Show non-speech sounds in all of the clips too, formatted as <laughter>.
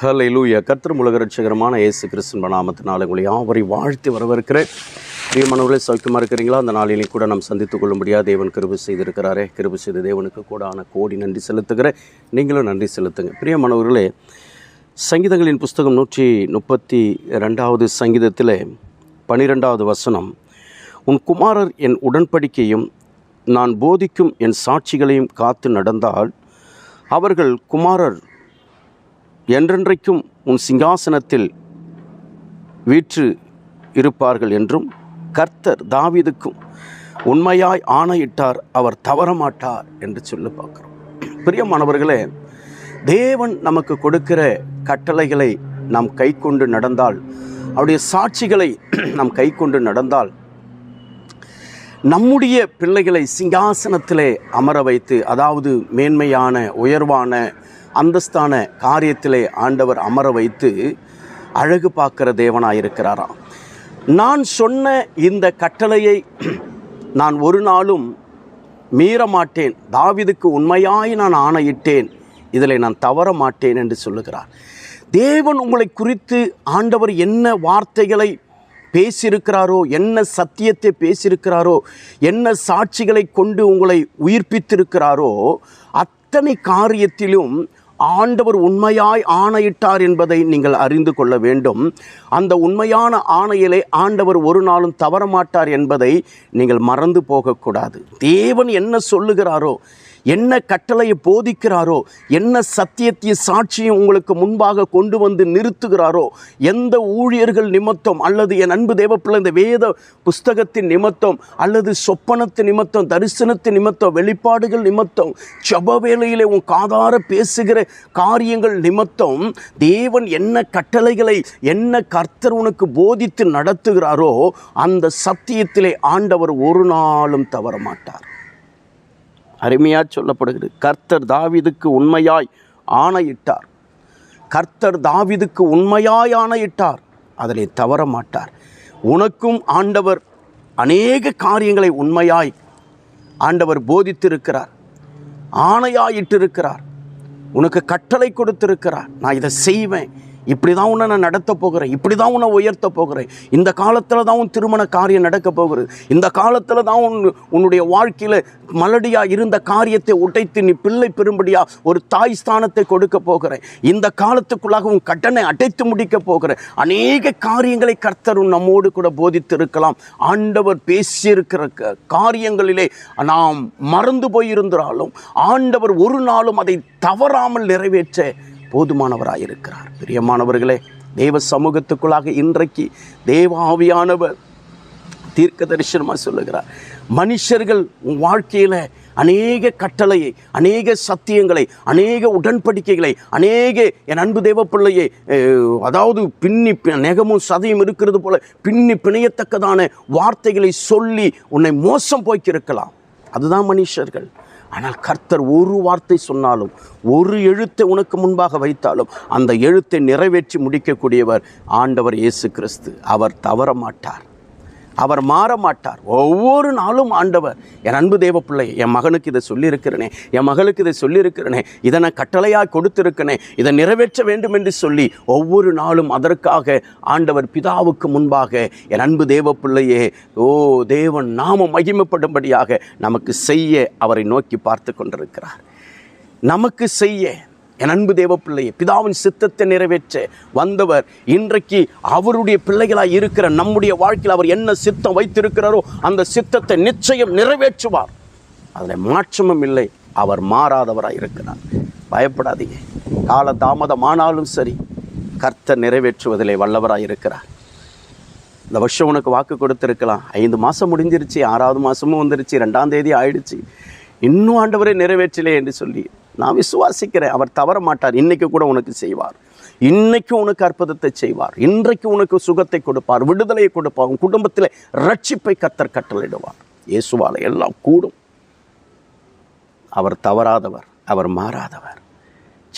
ஹலை லூய கத்திரம் உலக ரட்சகரமான இயேசு கிறிஸ்தன் நாமத்தினால உங்களை யாவரை வாழ்த்து வரவிருக்கிறேன் பிரியமானவர்களே சௌக்கியமாக இருக்கிறீங்களா? அந்த நாளிலையும் கூட நாம் சந்தித்து கொள்ளும்படியாக தேவன் கிருபை செய்திருக்கிறாரே. கிருபை செய்த தேவனுக்கு கூடான கோடி நன்றி செலுத்துகிறேன். நீங்களும் நன்றி செலுத்துங்க. பிரியமானவர்களே சங்கீதங்களின் புஸ்தகம் நூற்றி முப்பத்தி ரெண்டாவது சங்கீதத்தில் பனிரெண்டாவது வசனம் உன் குமாரர் என் உடன்படிக்கையும் நான் போதிக்கும் என் சாட்சிகளையும் காத்து நடந்தால் அவர்கள் குமாரர் என்றென்றைக்கும் உன் சிங்காசனத்தில் வீற்று இருப்பார்கள் என்றும் கர்த்தர் தாவீதுக்கும் உண்மையாய் ஆணையிட்டார் அவர் தவறமாட்டார் என்று சொல்லி பார்க்குறோம். பிரியமானவர்களே தேவன் நமக்கு கொடுக்கிற கட்டளைகளை நாம் கை கொண்டு நடந்தால் அவருடைய சாட்சிகளை <clears throat> நாம் கை கொண்டு நடந்தால் நம்முடைய பிள்ளைகளை சிங்காசனத்திலே அமர வைத்து அதாவது மேன்மையான உயர்வான அந்தஸ்தான காரியத்திலே ஆண்டவர் அமர வைத்து அழகு பார்க்கிற தேவனாயிருக்கிறாராம். நான் சொன்ன இந்த கட்டளையை நான் ஒரு நாளும் மீற மாட்டேன் தாவிதுக்கு உண்மையாய் நான் ஆணையிட்டேன். இதில் நான் தவற மாட்டேன் என்று சொல்லுகிறார். தேவன் உங்களை குறித்து ஆண்டவர் என்ன வார்த்தைகளை பேசியிருக்கிறாரோ என்ன சத்தியத்தை பேசியிருக்கிறாரோ என்ன சாட்சிகளை கொண்டு உங்களை உயிர்ப்பித்திருக்கிறாரோ அத்தனை காரியத்திலும் ஆண்டவர் உண்மையாய் ஆணையிட்டார் என்பதை நீங்கள் அறிந்து கொள்ள வேண்டும். அந்த உண்மையான ஆணையிலே ஆண்டவர் ஒரு நாளும் தவறமாட்டார் என்பதை நீங்கள் மறந்து போகக்கூடாது. தேவன் என்ன சொல்லுகிறாரோ என்ன கட்டளையை போதிக்கிறாரோ என்ன சத்தியத்திய சாட்சியும் உங்களுக்கு முன்பாக கொண்டு வந்து நிறுத்துகிறாரோ எந்த ஊழியர்கள் நிமித்தம் அல்லது என் அன்பு தேவப்பிள்ளை இந்த வேத புஸ்தகத்தின் நிமித்தம் அல்லது சொப்பனத்து நிமித்தம் தரிசனத்து நிமித்தம் வெளிப்பாடுகள் நிமித்தம் ஜப வேளையிலே உன் காதார பேசுகிற காரியங்கள் நிமித்தம் தேவன் என்ன கட்டளைகளை என்ன கர்த்தர் உனக்கு போதித்து நடத்துகிறாரோ அந்த சத்தியத்திலே ஆண்டவர் ஒரு நாளும் தவற மாட்டார் அருமையாக சொல்லப்படுகிறது. கர்த்தர் தாவிதுக்கு உண்மையாய் ஆணையிட்டார். கர்த்தர் தாவிதுக்கு உண்மையாய் ஆணையிட்டார். அதிலே தவற மாட்டார். உனக்கும் ஆண்டவர் அநேக காரியங்களை உண்மையாய் ஆண்டவர் போதித்திருக்கிறார். ஆணையாயிட்டிருக்கிறார். உனக்கு கட்டளை கொடுத்திருக்கிறார். நான் இதை செய்வேன். இப்படி தான் உன்னை நான் நடத்த போகிறேன். இப்படி தான் உன்னை உயர்த்த போகிறேன். இந்த காலத்தில் தான் உன் திருமண காரியம் நடக்க போகிறது இந்த காலத்தில் தான் உன் உன்னுடைய வாழ்க்கையில் மலடியாக இருந்த காரியத்தை உடைத்து நீ பிள்ளை பெறும்படியாக ஒரு தாய் ஸ்தானத்தை கொடுக்க போகிறேன். இந்த காலத்துக்குள்ளாக உன் கட்டணை அடைத்து முடிக்க போகிறேன். அநேக காரியங்களை கர்த்தர் நம்மோடு கூட போதித்திருக்கலாம். ஆண்டவர் பேசியிருக்கிற க- காரியங்களிலே நாம் மறந்து போயிருந்தாலும் ஆண்டவர் ஒரு நாளும் அதை தவறாமல் நிறைவேற்ற போதுமானவராயிருக்கிறார். பிரியமானவர்களே தேவ சமூகத்துக்குள்ளாக இன்றைக்கு தேவ ஆவியானவர் தீர்க்க தரிசனமாக சொல்லுகிறார். மனுஷர்கள் உன் வாழ்க்கையில் அநேக கட்டளையை அநேக சத்தியங்களை அநேக உடன்படிக்கைகளை அநேக என் அன்பு தேவ பிள்ளையை அதாவது பின்னி பி- நெகமும் சதையும் இருக்கிறது போல பின்னி பிணையத்தக்கதான வார்த்தைகளை சொல்லி உன்னை மோசம் போய்க்கிருக்கலாம். அதுதான் மனுஷர்கள். ஆனால் கர்த்தர் ஒரு வார்த்தை சொன்னாலும் ஒரு எழுத்தை உனக்கு முன்பாக வைத்தாலும் அந்த எழுத்தை நிறைவேற்றி முடிக்கக்கூடியவர் ஆண்டவர் இயேசு கிறிஸ்து. அவர் தவற மாட்டார் அவர் மாற மாட்டார் ஒவ்வொரு நாளும் ஆண்டவர் என் அன்பு தேவ பிள்ளை என் மகனுக்கு இதை சொல்லியிருக்கிறேனே என் மகளுக்கு இதை சொல்லியிருக்கிறேனே இதை நான் கட்டளையாக கொடுத்திருக்கிறேனே இதை நிறைவேற்ற வேண்டும் என்று சொல்லி ஒவ்வொரு நாளும் அதற்காக ஆண்டவர் பிதாவுக்கு முன்பாக என் அன்பு தேவ பிள்ளையே ஓ தேவன் நாம மகிமைப்படும்படியாக நமக்கு செய்ய அவரை நோக்கி பார்த்து கொண்டிருக்கிறார். நமக்கு செய்ய என் அன்பு தேவ பிள்ளையை பிதாவின் சித்தத்தை நிறைவேற்ற வந்தவர் இன்றைக்கு அவருடைய பிள்ளைகளாக இருக்கிற நம்முடைய வாழ்க்கையில் அவர் என்ன சித்தம் வைத்திருக்கிறாரோ அந்த சித்தத்தை நிச்சயம் நிறைவேற்றுவார். அதில் மாற்றமும் இல்லை அவர் மாறாதவராக இருக்கிறார். பயப்படாதீங்க. கால தாமதமானாலும் சரி கர்த்த நிறைவேற்றுவதிலே வல்லவராக இருக்கிறார். இந்த வருஷம் உனக்கு வாக்கு கொடுத்துருக்கலாம். ஐந்து மாதம் முடிஞ்சிருச்சு ஆறாவது மாதமும் வந்துருச்சு ரெண்டாம் தேதி ஆயிடுச்சு. இன்னும் ஆண்டவரே நிறைவேற்றலே என்று சொல்லி நான் விசுவாசிக்கிறேன். அவர் தவற மாட்டார். இன்னைக்கு கூட உனக்கு செய்வார். இன்னைக்கு உனக்கு அற்புதத்தை செய்வார். இன்றைக்கு உனக்கு சுகத்தை கொடுப்பார். விடுதலையை கொடுப்பார். உன் குடும்பத்தில் ரட்சிப்பை கத்தர் கட்டளிடுவார் இயேசுவால எல்லாம் கூடும். அவர் தவறாதவர். அவர் மாறாதவர்.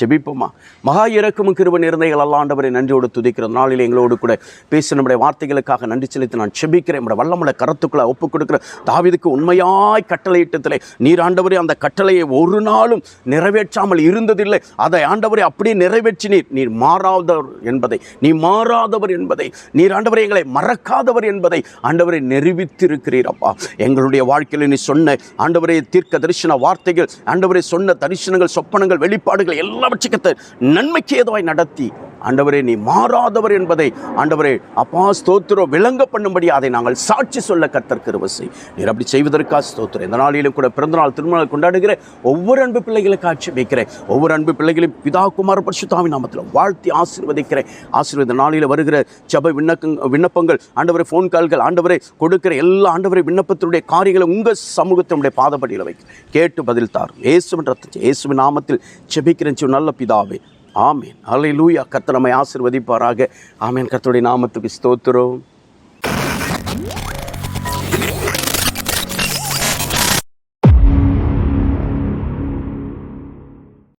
செபிப்போமா மகா இறக்கமும் கிருப நிறந்தைகள் அல்லாண்டவரை நன்றியோடு துதிக்கிற நாளில் எங்களோடு கூட பேசி நம்முடைய வார்த்தைகளுக்காக நன்றி செலுத்தி நான் செபிக்கிறேன் நம்முடைய வல்லமுள்ள கரத்துக்குள்ள ஒப்புக் கொடுக்கிற தாவிதுக்கு உண்மையாய் கட்டளையிட்டதில்லை நீர் ஆண்டவரே அந்த கட்டளையை ஒரு நாளும் நிறைவேற்றாமல் இருந்ததில்லை. அதை ஆண்டவரை அப்படியே நிறைவேற்றினீர். நீர் மாறாதவர் என்பதை நீ மாறாதவர் என்பதை நீர் ஆண்டவரை எங்களை மறக்காதவர் என்பதை ஆண்டவரை நிரூபித்திருக்கிறீர் அப்பா. எங்களுடைய வாழ்க்கையில் நீ சொன்ன ஆண்டவரை தீர்க்க தரிசன வார்த்தைகள் ஆண்டவரை சொன்ன தரிசனங்கள் சொப்பனங்கள் வெளிப்பாடுகள் எல்லாம் எல்லாவற்றுக்கத்தை நன்மைக்கு ஏதுவாய் நடத்தி ஆண்டவரே நீ மாறாதவர் என்பதை ஆண்டவரே அப்பா ஸ்தோத்திரம் விளங்க பண்ணும்படி அதை நாங்கள் சாட்சி சொல்ல கத்தற்கு கிருபை நீர் அப்படி செய்வதற்காக ஸ்தோத்திரம். இந்த நாளிலும் கூட பிறந்தநாள் திருமணம் கொண்டாடுகிற ஒவ்வொரு அன்பு பிள்ளைகளுக்கு காட்சி வைக்கிறேன். ஒவ்வொரு அன்பு பிள்ளைகளையும் பிதா குமார பரிசுத்தாவின் நாமத்தில் வாழ்த்தி ஆசீர்வதிக்கிறேன். ஆசீர்வாத நாளில் வருகிற ஜப விண்ணக்க விண்ணப்பங்கள் ஆண்டவரை ஃபோன் கால்கள் ஆண்டவரை கொடுக்கிற எல்லா ஆண்டவரை விண்ணப்பத்தினுடைய காரியங்களை உங்கள் சமூகத்தினுடைய பாதப்படியில் வைக்கிறேன். கேட்டு பதில் தார் இயேசுவின் ரத்த இயேசுவின் நாமத்தில் செபிக்கிறேன் நல்ல பிதாவே. ஆமீன். அலை லூயா கர்த்தர் நம்மை ஆசிர்வதிப்பாராக. ஆமீன். கர்த்தருடைய நாமத்துக்கு ஸ்தோத்திரம்.